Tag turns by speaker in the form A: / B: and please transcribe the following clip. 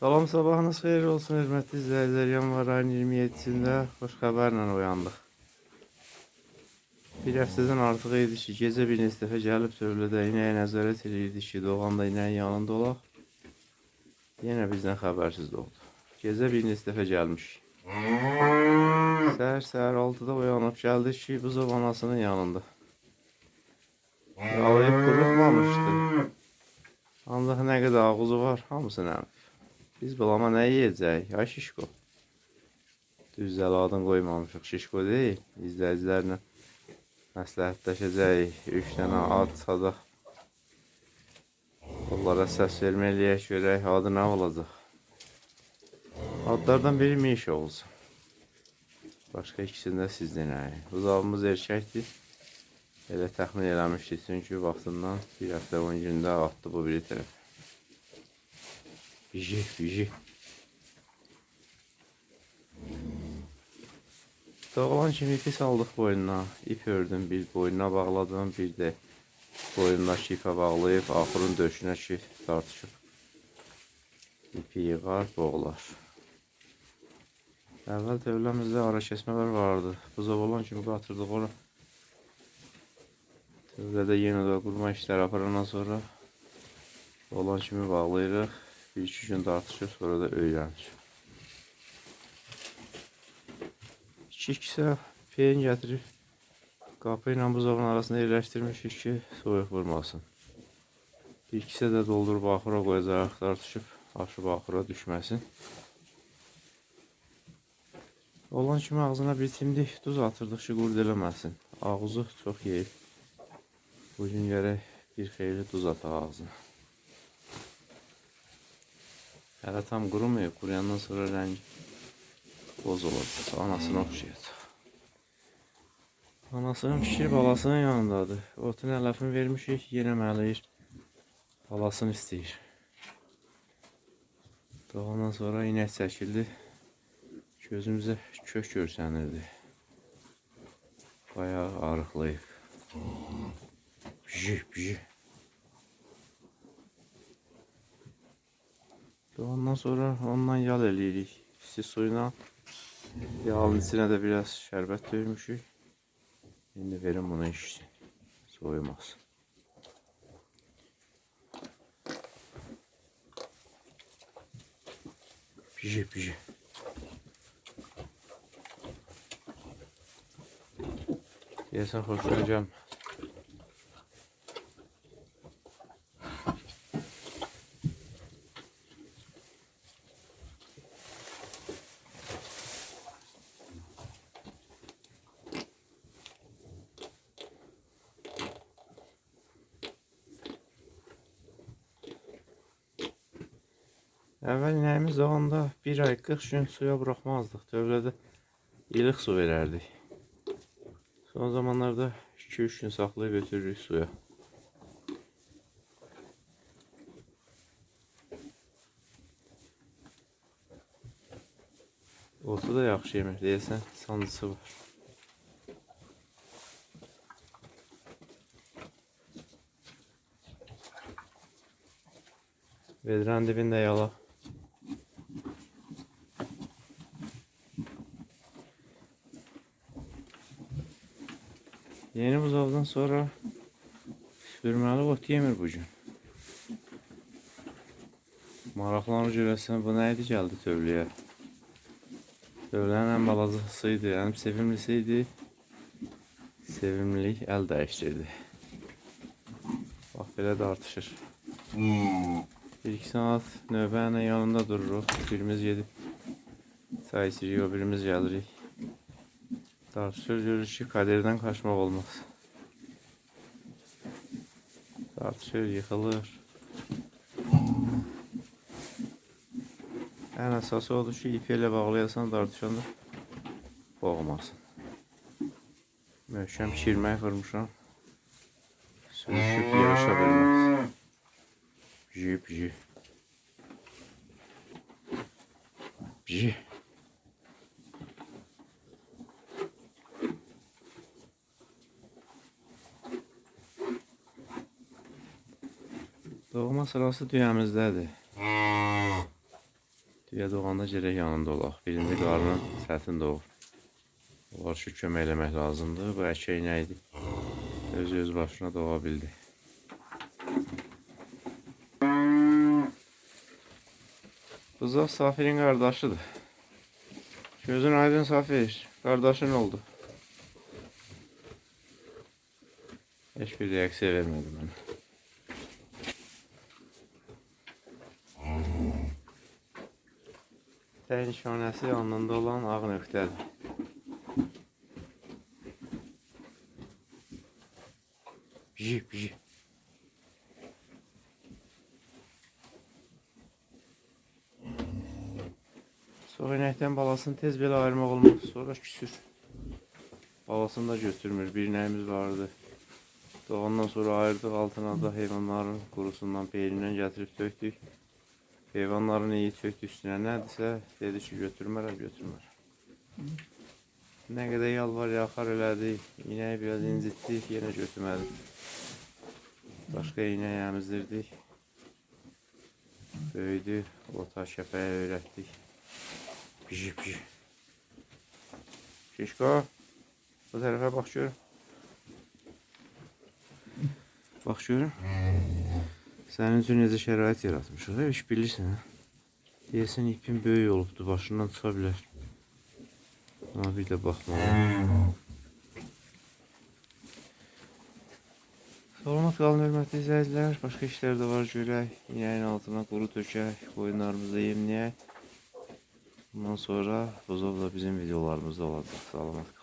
A: Salam sabahınız xeyir olsun hörmətli izləyicilər. Yanvar ayının 27-sində xoş xəbərlə oyandıq. Bir həftədən artıq idi ki, gecə bir neçə dəfə gəlib tövlədə inəyə nəzarət edirdik ki, doğanda inəyin yanında olaq. Yenə bizdən xəbərsiz doğdu. Gecə bir neçə dəfə gəlmişik. Səhər səhər 6-da oyanıb gəldik ki, buzov anasının yanında. Yalayıb qurutmamışdı. Ancaq nə qədər ağızı var, hamısını əmib. Biz bulama nə yeyəcək? Ay şişko. Düzəl adın qoymamışıq. Şişko deyil. İzləyicilərlə məsləhətləşəcək. Üç dənə ad sadaq. Onlara səs verməliyək, görək adı nə olacaq. Adlardan biri Mişa olsun. Başqa ikisində siz dinləyin. Buzağımız erkəkdir. Elə təxmin eləmişdik. Çünki vaxtından bir həftə 10 gündə atdı bu biri tərəf. Biji, biji. Doğulan kimi ipi saldıq boynuna. İp ördüm, bir boynuna bağladım, bir də boynundakı ipə bağlayıb, axırın döşünə ki tartışıb. İpi yığar, boğular. Əvvəl dövləmizdə ara kəsmələr vardı. Buzov olan kimi qatırdıq ora. Dövlədə yenə də qurma işləri aparandan sonra olan kimi bağlayırıq. Bir iki gün tartışır, sonra da öyrənir. İki kisə peyin qapı ilə buzovun arasında yerləşdirmişik ki, soyuq vurmasın. Bir kisə də doldurub axıra qoyacaq, tartışıb aşıb axıra düşməsin. Olan kimi ağzına bir timdik duz atırdıq ki, qurd eləməsin. Ağzı çox yeyib. Bugün gərək bir xeyli duz ataq ağzına. Hələ tam qurumayıb, quruyandan sonra rəngi boz olacaq. Anasına oxşayacaq. Anasının fikir balasının yanındadır. Otun ələfini vermişik, yenə mələyir. Balasını istəyir. Doğandan sonra inək çəkildi. Gözümüzə kök görsənirdi. Bayağı arıqlayıb. Biji, biji. Ondan sonra ondan yal eləyirik. İsti suyuna yağın içine de biraz şərbət döymüşük. İndi verin bunu içsin. Soyumaz. Pişi pişi. Deyəsən xoşuna Əvvəl nəyimiz zamanında bir ay 40 gün suya buraxmazdıq. Dövlədə ilıq su verərdik. Son zamanlarda 2-3 gün saxlayıb götürürük suya. Otu da yaxşı yemir deyəsən, sancısı var. Vedran dibində yala. Yeni buzovdan sonra sürməli ot yemir bu gün. Maraqlanır görəsən bu nə idi gəldi tövləyə. Tövlənin ən balazası idi, ən sevimlisi idi. Sevimlilik əl dəyişdirdi. Bax belə də artışır. Bir iki saat növbə yanında dururuq. Birimiz gedib çay içirik, birimiz gəlirik. Tartışır görür ki, kaderdən kaçmaq olmaz. Tartışır, yıxılır. Ən əsası odur ki, ipi ilə bağlayasan tartışanda boğmasın. Möhkəm şirmək vurmuşam. Sürüşüb yarışa bilməz. Jip, jip. Jip. Doğma sırası düyəmizdədir. Düyə doğanda gərək yanında olaq. Birinci qarnın çətin doğur. Onlar şu kömək eləmək lazımdır. Bu əkək nə idi? Öz öz başına doğa bildi. Buzaq Safir'in qardaşıdır. Gözün aydın Safir. Qardaşın oldu. Heç bir reaksiya vermədi. Tək nişanəsi alnında olan ağ nöqtədir. Biji, biji. Sonra inəkdən balasını tez belə ayırmaq olmaz. Sonra küsür. Balasını da götürmür. Bir inəyimiz vardı. Doğandan sonra ayırdıq altına da heyvanların qurusundan, beynindən gətirib tökdük. Heyvanların iyi çöktü üstünə nədirsə, dedi ki, götürmərəm, götürmərəm. Nə qədər yalvar yaxar elədik, inəyi biraz incitdik, yenə götürmədik. Başqa inək əmizdirdik. Böyüdü, ota kəpəyə öyrətdik. Pişi, pişi. Şişko, bu tərəfə bax görüm. Bax görüm. Sənin üçün necə şərait yaratmışıq, hə? iş bilirsən, hə? Deyəsən ipin böyük olubdu, başından çıxa bilər. Amma bir də baxmalı. Salamat qalın, hörmətli izləyicilər. Başqa işlər də var, görək. İnəyin altına quru tökək, qoyunlarımızı yemləyək. Bundan sonra buzov da bizim videolarımızda olacaq. Salamat qalın.